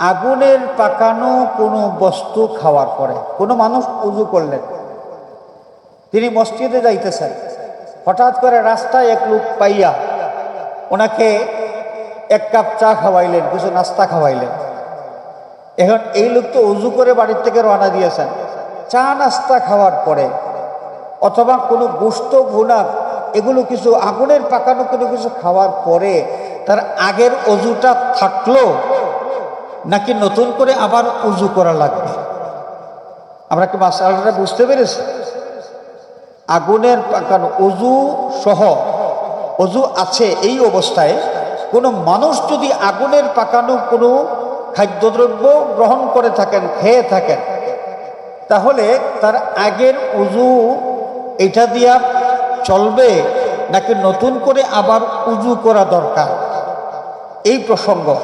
আগুনের পাকানো কোনো বস্তু খাওয়ার পরে, কোনো মানুষ উজু করলেন। তিনি মসজিদে যাইতেছেন। হঠাৎ করে রাস্তায় এক লোক পাইয়া ওনাকে এক কাপ চা খাওয়াইলেন, কিছু নাস্তা খাওয়াইলেন। এখন এই লোক তো উজু করে বাড়ির থেকে রওনা দিয়েছেন। চা নাস্তা খাওয়ার পরে অথবা কোনো গোস্ত ভুনা এগুলো কিছু আগুনের পাকানো কোনো কিছু খাওয়ার পরে তার আগের অজুটা থাকল নাকি নতুন করে আবার উজু করা লাগবে? আমরা কি মাসালাটা বুঝতে পেরেছি? আগুনের পাকানো অজু সহ অজু আছে এই অবস্থায়। কোনো মানুষ যদি আগুনের পাকানো কোনো খাদ্যদ্রব্য গ্রহণ করে থাকেন, খেয়ে থাকেন, তাহলে তার আগের উজু এটা দিয়া চলবে নাকি নতুন করে আবার উজু করা দরকার? এই প্রসঙ্গ।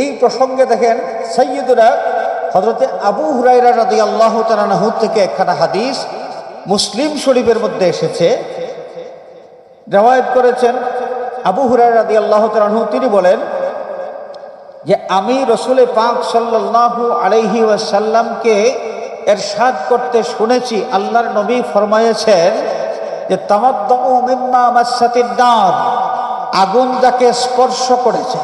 এই প্রসঙ্গে দেখেন সৈয়দুরা হজরতে আবু হুরাইরা রাদি আল্লাহ তালাহ থেকে একখানা হাদিস মুসলিম শরীফের মধ্যে এসেছে। রেওয়ায়ত করেছেন আবু হুরাই রাদি আল্লাহ তালাহু তিনি বলেন যে আমি রসুল পাক সাল্লাহু আলাইহি ওয়াসাল্লামকে এরশাদ করতে শুনেছি, আল্লাহর নবী ফরমায়েছেন যে তামাদ্দমু মিম্মা মাসাতির দাঁত আগুন যাকে স্পর্শ করেছে।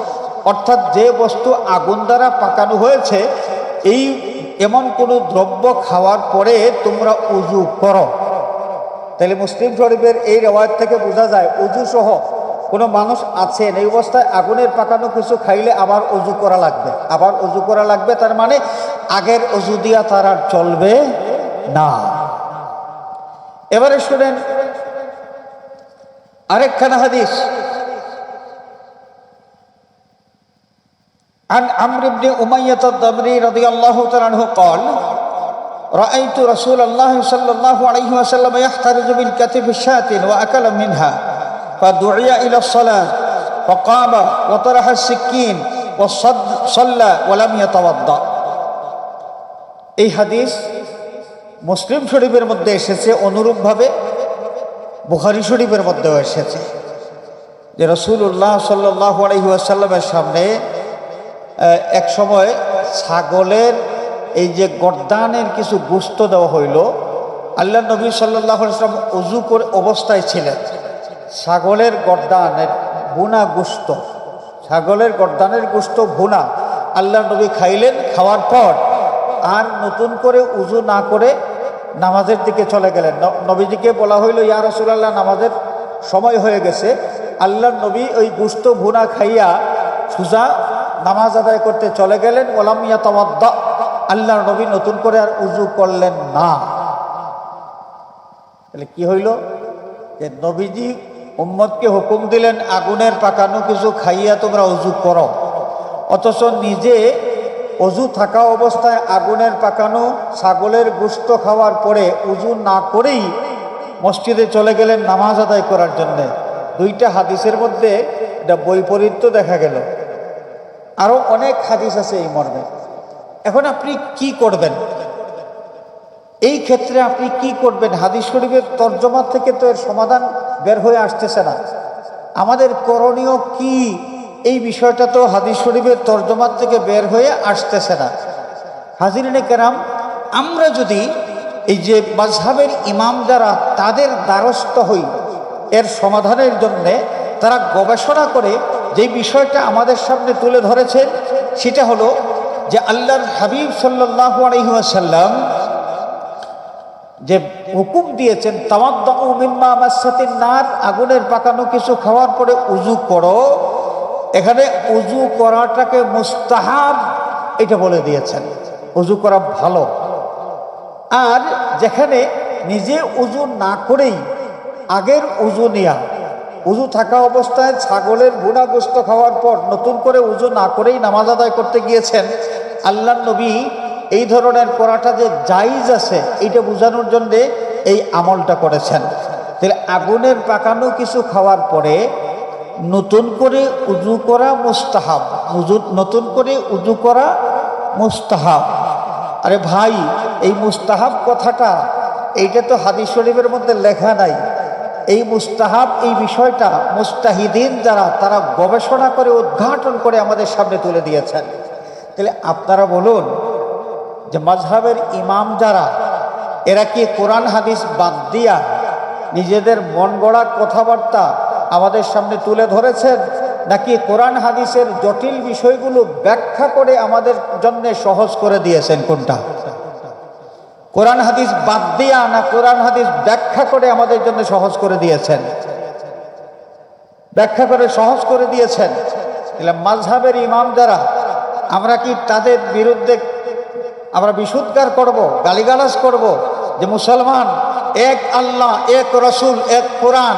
অর্থাৎ যে বস্তু আগুন দ্বারা পাকানো হয়েছে, এই এমন কোনো দ্রব্য খাওয়ার পরে তোমরা উজু করো। তাহলে মুসলিম শরীফের এই রেওয়ায়ত থেকে বোঝা যায় উজু সহ কোনো মানুষ আছেন, এই অবস্থায় আগুনের পাকানো কিছু খাইলে আবার অজু করা লাগবে। আবার অজু করা লাগবে, তার মানে আগের অজু দিয়া তার আর চলবে না। এবারে শুনেন আরেকখানা হাদিস। عن عمرو بن أمية الضمري رضي الله تعالى عنه قال رأيت رسول الله صلى الله عليه وسلم يحترز من كتف شاة وأكل منها فدعي إلى الصلاة فقام وطرح السكين وصلى ولم يتوضأ এই হাদিস মুসলিম শরীফের মধ্যে এসেছে অনুরূপভাবে বুখারি শরীফের মধ্যেও এসেছে যে রসুল্লাহ সাল্লাহ আলহিহাসাল্লামের সামনে এক সময় ছাগলের এই যে গরদানের কিছু গুস্ত দেওয়া হইল, আল্লাহ নবী সাল্লাহ ইসলাম উজু করে অবস্থায় ছিলেন। ছাগলের গরদানের বুনা গুস্ত, ছাগলের গরদানের গুস্ত ভুনা আল্লাহ নবী খাইলেন, খাওয়ার পর আর নতুন করে উজু না করে নামাজের দিকে চলে গেলেন। নবীজিকে বলা হইল, ইয়া রসুল্লাহ নামাজের সময় হয়ে গেছে। আল্লাহ নবী ওই গুস্ত ভুনা খাইয়া সুজা নামাজ আদায় করতে চলে গেলেন ওলামিয়া তামাদ্দা আল্লাহর নবী নতুন করে আর উজু করলেন না। তাহলে কি হইল? যে নবীজি উম্মদকে হুকুম দিলেন, আগুনের পাকানো কিছু খাইয়া তোমরা উজু করো। অথচ নিজে অজু থাকা অবস্থায় আগুনের পাকানো ছাগলের গুস্ত খাওয়ার পরে উজু না করেই মসজিদে চলে গেলেন নামাজ আদায় করার জন্যে। দুইটা হাদিসের মধ্যে এটা বৈপরীত্য দেখা গেল। আরও অনেক হাদিস আছে এই মর্মে। এখন আপনি কি করবেন? এই ক্ষেত্রে আপনি কি করবেন? হাদিস শরীফের তর্জমা থেকে তো এর সমাধান বের হয়ে আসতেছে না। আমাদের করণীয় কি? এই বিষয়টা তো হাদিস শরীফের তর্জমার থেকে বের হয়ে আসতেছে না। হাজিরিনে কেরাম, আমরা যদি এই যে মাঝহাবের ইমাম যারা, তাদের দ্বারস্থ হই, এর সমাধানের জন্যে তারা গবেষণা করে যে বিষয়টা আমাদের সামনে তুলে ধরেছেন সেটা হলো যে আল্লাহর হাবিব সাল্লাহ আলহিহাসাল্লাম যে হুকুম দিয়েছেন তামাদ্দিন নার, আগুনের পাকানো কিছু খাওয়ার পরে উজু করো। এখানে উজু করাটাকে মুস্তাহাব এটা বলে দিয়েছেন। উজু করা ভালো। আর যেখানে নিজে উজু না করেই আগের উজু নেয়া। উজু থাকা অবস্থায় ছাগলের বুনা গোস্ত খাওয়ার পর নতুন করে উজু না করেই নামাজ আদায় করতে গিয়েছেন আল্লাহ নবী। এই ধরনের করাটা যে জাইজ আছে, এইটা বোঝানোর জন্যে এই আমলটা করেছেন। তাহলে আগুনের পাকানো কিছু খাওয়ার পরে নতুন করে উজু করা মুস্তাহাব, উজু, নতুন করে উজু করা মুস্তাহাব। আরে ভাই, এই মুস্তাহাব কথাটা, এইটা তো হাদিস শরীফের মধ্যে লেখা নাই। এই মুস্তাহাব, এই বিষয়টা মুস্তাহিদিন যারা, তারা গবেষণা করে, উদ্ঘাটন করে আমাদের সামনে তুলে দিয়েছেন। তাহলে আপনারা বলুন যে মাঝহাবের ইমাম যারা, এরা কি কোরআন হাদিস বাদ দিয়া নিজেদের মন গড়া কথাবার্তা আমাদের সামনে তুলে ধরেছেন, নাকি কোরআন হাদিসের জটিল বিষয়গুলো ব্যাখ্যা করে আমাদের জন্যে সহজ করে দিয়েছেন কোনটা? কোরআন হাদিস বাদ দিয়া না কোরআন হাদিস ব্যাখ্যা করে আমাদের জন্য সহজ করে দিয়েছেন? ব্যাখ্যা করে সহজ করে দিয়েছেন? মাঝহাবের ইমাম যারা, আমরা কি তাদের বিরুদ্ধে আমরা বিশুদ্ধার করব, গালিগালাজ করব যে মুসলমান এক আল্লাহ, এক রসুল, এক কোরআন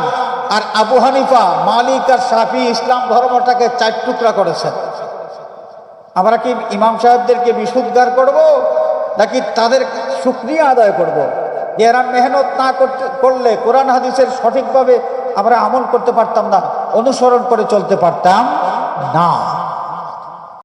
আর আবু হানিফা, মালিক আর সাফি ইসলাম ধর্মটাকে চার টুকরা করেছেন? আমরা কি ইমাম সাহেবদেরকে বিশুদ্ধার করব নাকি তাদের সুক্রিয়া আদায় করব। এরা মেহনত না করতে, করলে কোরআন হাদিসের সঠিকভাবে আমরা আমল করতে পারতাম না, অনুসরণ করে চলতে পারতাম না।